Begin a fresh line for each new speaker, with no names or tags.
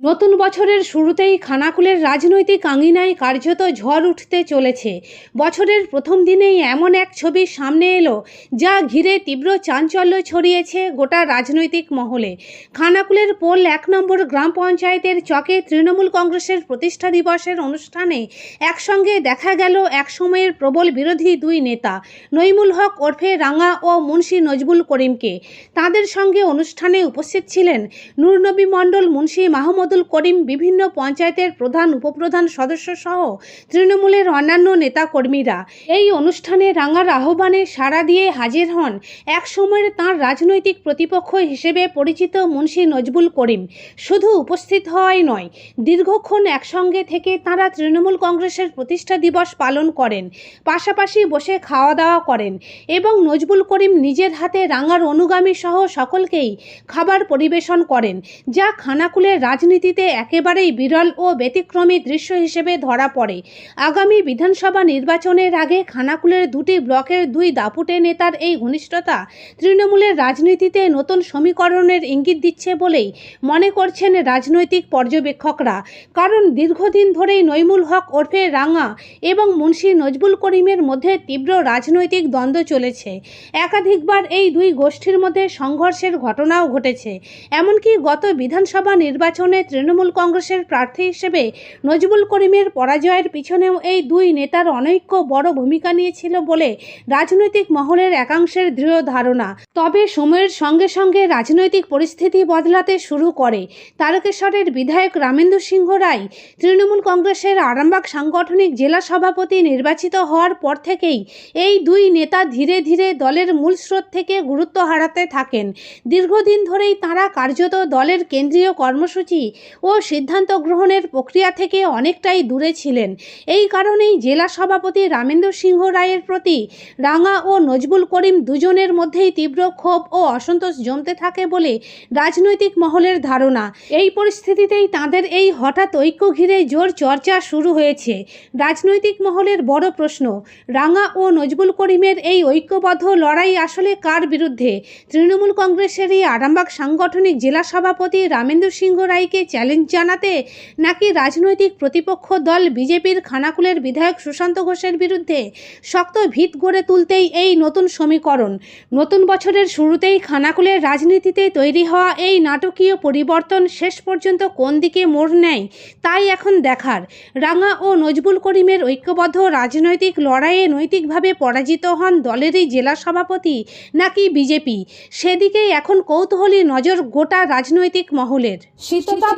নতুন বছরের শুরুতেই খানাকুলের রাজনৈতিক আঙিনায় কার্যত ঝড় উঠতে চলেছে। বছরের প্রথম দিনেই এমন এক ছবি সামনে এলো, যা ঘিরে তীব্র চাঞ্চল্য ছড়িয়েছে গোটা রাজনৈতিক মহলে। খানাকুলের পোল এক নম্বর গ্রাম পঞ্চায়েতের চকে তৃণমূল কংগ্রেসের প্রতিষ্ঠা দিবসের অনুষ্ঠানে একসঙ্গে দেখা গেল একসময়ের প্রবল বিরোধী দুই নেতা, নইমুল হক ওরফে রাঙা ও মুন্সি নজবুল করিমকে। তাদের সঙ্গে অনুষ্ঠানে উপস্থিত ছিলেন নূরনবী মণ্ডল মুন্সি মাহমুদুল করিম বিভিন্ন পঞ্চায়েতের প্রধান, উপপ্রধান সদস্য সহ তৃণমূলের অন্যান্য নেতাকর্মীরা। এই অনুষ্ঠানে রাঙার আহ্বানে সাড়া দিয়ে হাজির হন এক সময়ের তাঁর রাজনৈতিক প্রতিপক্ষ হিসেবে পরিচিত মুন্সী নজবুল করিম। শুধু উপস্থিত হওয়াই নয়, দীর্ঘক্ষণ একসঙ্গে থেকে তাঁরা তৃণমূল কংগ্রেসের প্রতিষ্ঠা দিবস পালন করেন, পাশাপাশি বসে খাওয়া দাওয়া করেন এবং নজবুল করিম নিজের হাতে রাঙার অনুগামী সহ সকলকেই খাবার পরিবেশন করেন, যা খানাকুলের রাজনীতিতে একেবারেই বিরল ও ব্যতিক্রমী দৃশ্য হিসেবে ধরা পড়ে। আগামী বিধানসভা নির্বাচনের আগে খানাকুলের দুটি ব্লকের দুই দাপুটে নেতার এই ঘনিষ্ঠতা তৃণমূলের রাজনীতিতে নতুন সমীকরণের ইঙ্গিত দিচ্ছে বলেই মনে করছেন রাজনৈতিক পর্যবেক্ষকরা। কারণ দীর্ঘদিন ধরেই নৈমুল হক ওরফে রাঙা এবং মুন্সী নজবুল করিমের মধ্যে তীব্র রাজনৈতিক দ্বন্দ্ব চলেছে। একাধিকবার এই দুই গোষ্ঠীর মধ্যে সংঘর্ষের ঘটনাও ঘটেছে। এমনকি গত বিধানসভা নির্বাচনে তৃণমূল কংগ্রেসের প্রার্থী হিসেবে নজবুল করিমের পরাজয়ের পিছনেও এই দুই নেতার অনৈক্য বড় ভূমিকা নিয়েছিল বলে রাজনৈতিক মহলের একাংশের দৃঢ় ধারণা। তবে সময়ের সঙ্গে সঙ্গে রাজনৈতিক পরিস্থিতি বদলাতে শুরু করে। তারকেশ্বরের বিধায়ক রামেন্দ্র সিংহ রায় তৃণমূল কংগ্রেসের আরামবাগ সাংগঠনিক জেলা সভাপতি নির্বাচিত হওয়ার পর থেকেই এই দুই নেতা ধীরে ধীরে দলের মূল স্রোত থেকে গুরুত্ব হারাতে থাকেন। দীর্ঘদিন ধরেই তাঁরা কার্যত দলের কেন্দ্রীয় কর্মসূচি ও সিদ্ধান্ত গ্রহণের প্রক্রিয়া থেকে অনেকটাই দূরে ছিলেন। এই কারণেই জেলা সভাপতি রামেন্দ্র সিংহ রায়ের প্রতি রাঙা ও নজবুল করিম দুজনের মধ্যেই তীব্র ক্ষোভ ও অসন্তোষ জমতে থাকে বলে রাজনৈতিক মহলের ধারণা। এই পরিস্থিতিতেই তাদের এই হঠাৎ ঐক্য ঘিরে জোর চর্চা শুরু হয়েছে। রাজনৈতিক মহলের বড় প্রশ্ন, রাঙা ও নজবুল করিমের এই ঐক্যবদ্ধ লড়াই আসলে কার বিরুদ্ধে? তৃণমূল কংগ্রেসেরই আরামবাগ সাংগঠনিক জেলা সভাপতি রামেন্দ্র সিংহ রায়কে চ্যালেঞ্জ জানাতে নাকি রাজনৈতিক প্রতিপক্ষ দল বিজেপির খানাকুলের বিধায়ক সুশান্ত ঘোষের বিরুদ্ধে শক্ত ভিত গড়ে তুলতেই এই নতুন সমীকরণ? নতুন বছরের শুরুতেই খানাকুলের রাজনীতিতে তৈরি হওয়া এই নাটকীয় পরিবর্তন শেষ পর্যন্ত কোন দিকে মোড় নেয় তাই এখন দেখার। রাঙা ও নজবুল করিমের ঐক্যবদ্ধ রাজনৈতিক লড়াইয়ে নৈতিকভাবে পরাজিত হন দলেরই জেলা সভাপতি নাকি বিজেপি? সেদিকেই এখন কৌতূহলী নজর গোটা রাজনৈতিক মহলের। শীততাপ